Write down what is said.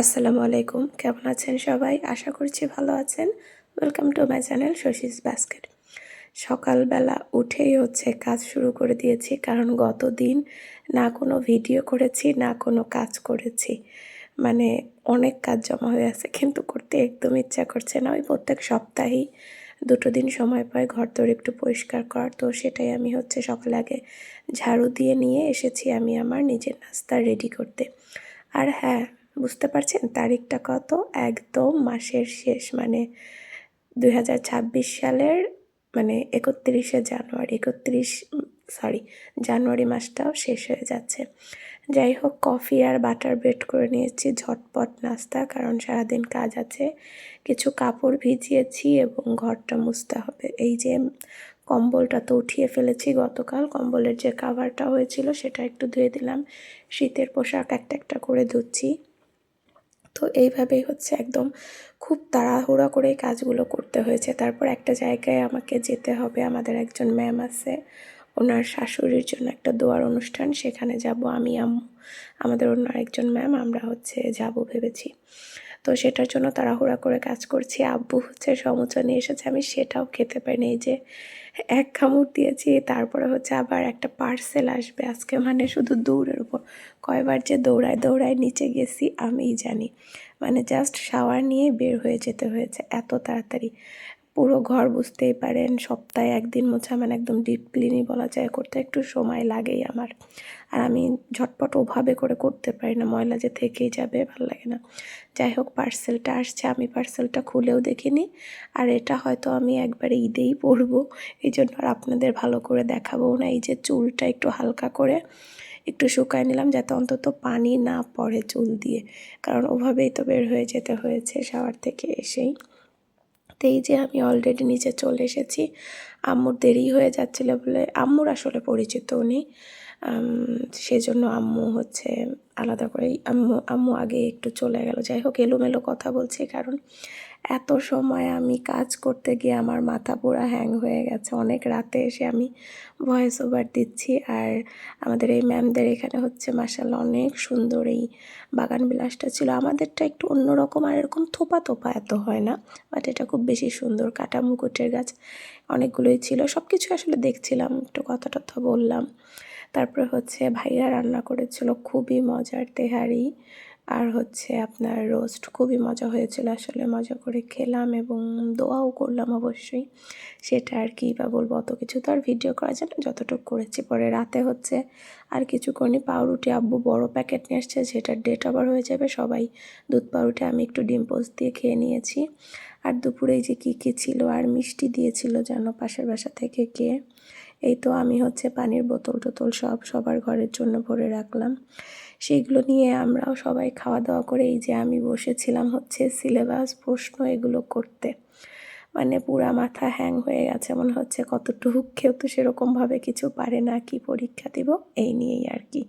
আসসালামু আলাইকুম। কেমন আছেন সবাই? আশা করছি ভালো আছেন। Welcome to my channel Shashi's basket সকালবেলা উঠেই হচ্ছে কাজ শুরু করে দিয়েছি, কারণ গত দিন না কোনো ভিডিও করেছি, না কোনো কাজ করেছি। মানে অনেক কাজ জমা হয়ে আছে, কিন্তু করতে একদম ইচ্ছা করছে না। ওই প্রত্যেক সপ্তাহেই দুটো দিন সময় পাই ঘর তোর একটু পরিষ্কার করার। তো সেটাই আমি হচ্ছে সকাল আগে ঝাড়ু দিয়ে নিয়ে এসেছি আমি আমার নিজের নাস্তা রেডি করতে। আর হ্যাঁ বুঝতে পারছেন? তারিখটা কত? একদম মাসের শেষ মানে দু হাজার ছাব্বিশ সালের মানে একত্রিশে জানুয়ারি, একত্রিশ সরি জানুয়ারি মাসটাও শেষ হয়ে যাচ্ছে। যাই হোক, কফি আর বাটার ব্রেড করে নিয়েছি, ঝটপট নাস্তা, কারণ সারাদিন কাজ আছে। কিছু কাপড় ভিজিয়েছি এবং ঘরটা মুছতে হবে। এই যে কম্বলটা তো উঠিয়ে ফেলেছি গতকাল, কম্বলের যে কাভারটা হয়েছিল সেটা একটু ধুয়ে দিলাম। শীতের পোশাক একটা একটা করে ধুচ্ছি। তো এইভাবেই হচ্ছে একদম খুব তাড়াহুড়া করে কাজগুলো করতে হয়েছে। তারপর একটা জায়গায় আমাকে যেতে হবে। আমাদের একজন ম্যাম আছে। ওনার শাশুড়ির জন্য একটা দোয়ার অনুষ্ঠান। সেখানে যাব আমি, আম্মু। আমাদের অন্য আরেকজন ম্যাম আমরা হচ্ছে যাব ভেবেছি। তো সেটার জন্য তাড়াহুড়া করে কাজ করছি। আব্বু হচ্ছে সমুচা নিয়ে এসেছে। আমি সেটাও খেতে পারিনি। যে এক কামড় দিয়েছি, তারপরে হচ্ছে আবার একটা পার্সেল আসবে আজকে। মানে শুধু দৌড়ের উপর। কয়বার যে দৌড়ায় দৌড়ায় নিচে গেছি, আমিই জানি। মানে জাস্ট শাওয়ার নিয়ে বের হয়ে যেতে হয়েছে এত তাড়াতাড়ি। পুরো ঘর বুঝতেই পারেন, সপ্তাহে একদিন মোছা মানে একদম ডিপ ক্লিনই বলা যায়, করতে একটু সময় লাগেই আমার। আর আমি ঝটপট ওভাবে করে করতে পারি না, ময়লা যে থেকেই যাবে, ভালো লাগে না। যাই হোক পার্সেলটা আসছে, আমি পার্সেলটা খুলেও দেখিনি, আর এটা হয়তো আমি একবারে ঈদেই পরবো, এই জন্য আর আপনাদের ভালো করে দেখাবো না। এই যে চুলটা একটু হালকা করে একটু শুকায় নিলাম, যাতে অন্তত পানি না পড়ে চুল দিয়ে, কারণ ওভাবেই তো বের হয়ে যেতে হয়েছে শাওয়ার থেকে এসেই। এই যে আমি অলরেডি নিচে চলে এসেছি। আম্মুর দেরি হয়ে যাচ্ছিল বলে আম্মুর আসলে পরিচিত উনি। সেজন্য আম্মু হচ্ছে আলাদা করে আম্মু আম্মু আগে একটু চলে গেল। যাই হোক, এলোমেলো কথা বলছি কারণ এত সময় আমি কাজ করতে গিয়ে আমার মাথা পুরো হ্যাং হয়ে গেছে। অনেক রাতে এসে আমি ভয়েস ওভার দিচ্ছি আর আমাদের এই ম্যামদের এখানে হচ্ছে মাসাল অনেক সুন্দর এই বাগান বিলাসটা ছিল। আমাদেরটা একটু অন্যরকম আর এরকম থোপা থোপা এত হয় না বাট এটা খুব বেশি সুন্দর। কাটা মুকুটের গাছ, অনেকগুলোই ছিল সব কিছু আসলে দেখছিলাম, একটু কথা টথা বললাম। তারপরে হচ্ছে ভাইয়া রান্না করেছিল, খুবই মজার তেহারি। আর হচ্ছে আপনার রোস্ট খুবই মজা হয়েছিল। আসলে মজা করে খেলাম এবং দোয়াও করলাম অবশ্যই। সেটা আর কি বা বলব, অত কিছু তো আর ভিডিও করা যায় না। যতটুকু করেছি পরে রাতে হচ্ছে আর কিছু পাউরুটি আব্বু বড় প্যাকেট নিয়ে এসছে যেটার ডেট আবার হয়ে যাবে। সবাই দুধ পাউরুটি, আমি একটু ডিম পোস্ট দিয়ে খেয়ে নিয়েছি। আর দুপুরে যে কী কী ছিল আর মিষ্টি দিয়েছিল যেন পাশের বাসা থেকে কে এই তো আমি হচ্ছে পানির বোতল টোতল সব সবার ঘরের জন্য ভরে রাখলাম। সেইগুলো নিয়ে আমরাও সবাই খাওয়া দাওয়া করে এই যে আমি বসেছিলাম হচ্ছে সিলেবাস প্রশ্ন এগুলো করতে। মানে পুরা মাথা হ্যাং হয়ে গেছে, মনে হচ্ছে কতটুকু কেউ তো সেরকমভাবে কিছু পারে না, কি পরীক্ষা দিব? এই নিয়েই আর কি।